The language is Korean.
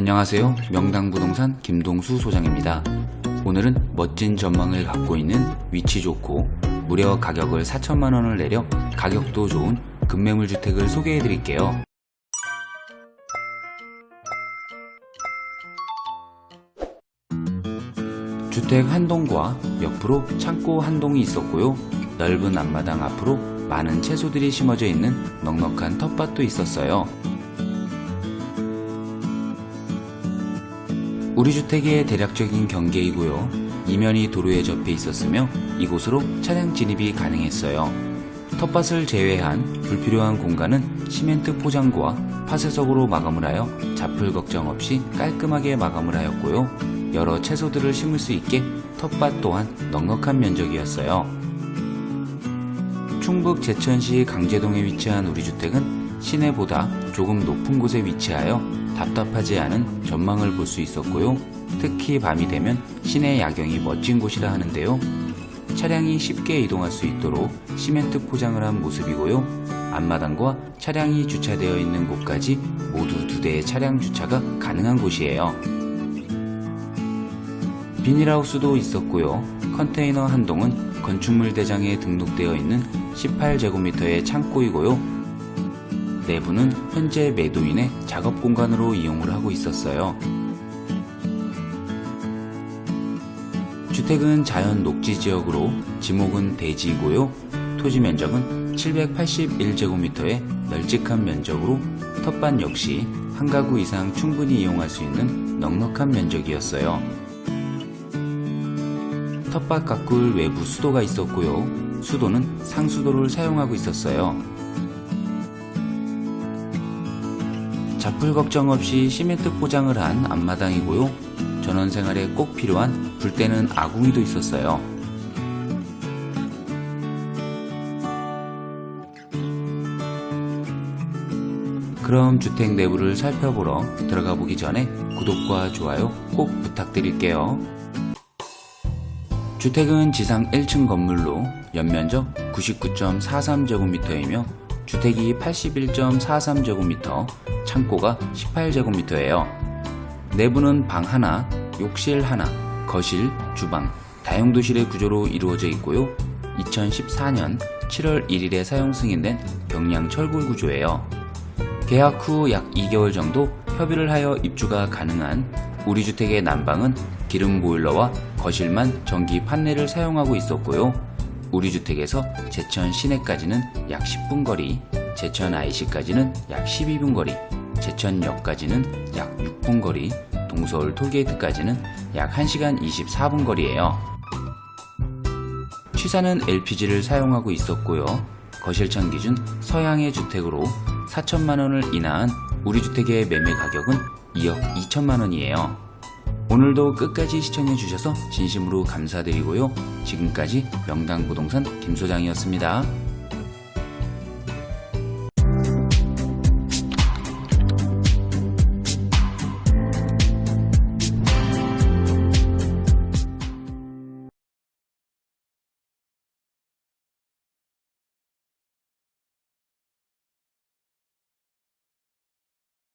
안녕하세요. 명당부동산 김동수 소장입니다. 오늘은 멋진 전망을 갖고 있는 위치 좋고 무려 가격을 4천만 원을 내려 가격도 좋은 급매물 주택을 소개해 드릴게요. 주택 한 동과 옆으로 창고 한 동이 있었고요. 넓은 앞마당 앞으로 많은 채소들이 심어져 있는 넉넉한 텃밭도 있었어요. 우리 주택의 대략적인 경계이고요. 이면이 도로에 접해 있었으며 이곳으로 차량 진입이 가능했어요. 텃밭을 제외한 불필요한 공간은 시멘트 포장구와 파쇄석으로 마감을 하여 잡풀 걱정 없이 깔끔하게 마감을 하였고요. 여러 채소들을 심을 수 있게 텃밭 또한 넉넉한 면적이었어요. 충북 제천시 강제동에 위치한 우리 주택은 시내보다 조금 높은 곳에 위치하여 답답하지 않은 전망을 볼 수 있었고요. 특히 밤이 되면 시내 야경이 멋진 곳이라 하는데요. 차량이 쉽게 이동할 수 있도록 시멘트 포장을 한 모습이고요. 앞마당과 차량이 주차되어 있는 곳까지 모두 두 대의 차량 주차가 가능한 곳이에요. 비닐하우스도 있었고요. 컨테이너 한 동은 건축물 대장에 등록되어 있는 18제곱미터의 창고이고요. 내부는 현재 매도인의 작업 공간으로 이용을 하고 있었어요. 주택은 자연 녹지 지역으로 지목은 대지이고요. 토지 면적은 781제곱미터의 널찍한 면적으로 텃밭 역시 한 가구 이상 충분히 이용할 수 있는 넉넉한 면적이었어요. 텃밭 가꿀 외부 수도가 있었고요. 수도는 상수도를 사용하고 있었어요. 잡풀 걱정 없이 시멘트 포장을 한 앞마당이고요. 전원 생활에 꼭 필요한 불 때는 아궁이도 있었어요. 그럼 주택 내부를 살펴보러 들어가 보기 전에 구독과 좋아요 꼭 부탁드릴게요. 주택은 지상 1층 건물로 연면적 99.43제곱미터이며 주택이 81.43제곱미터, 창고가 18제곱미터예요. 내부는 방 하나, 욕실 하나, 거실, 주방, 다용도실의 구조로 이루어져 있고요. 2014년 7월 1일에 사용 승인된 경량 철골 구조예요. 계약 후 약 2개월 정도 협의를 하여 입주가 가능한 우리 주택의 난방은 기름 보일러와 거실만 전기 판넬을 사용하고 있었고요. 우리 주택에서 제천 시내까지는 약 10분 거리, 제천 IC까지는 약 12분 거리, 제천역까지는 약 6분 거리, 동서울 톨게이트까지는 약 1시간 24분 거리예요. 취사는 LPG를 사용하고 있었고요. 거실창 기준 서양의 주택으로 4천만 원을 인하한 우리 주택의 매매 가격은 2억 2천만 원이에요. 오늘도 끝까지 시청해 주셔서 진심으로 감사드리고요. 지금까지 명당부동산 김소장이었습니다.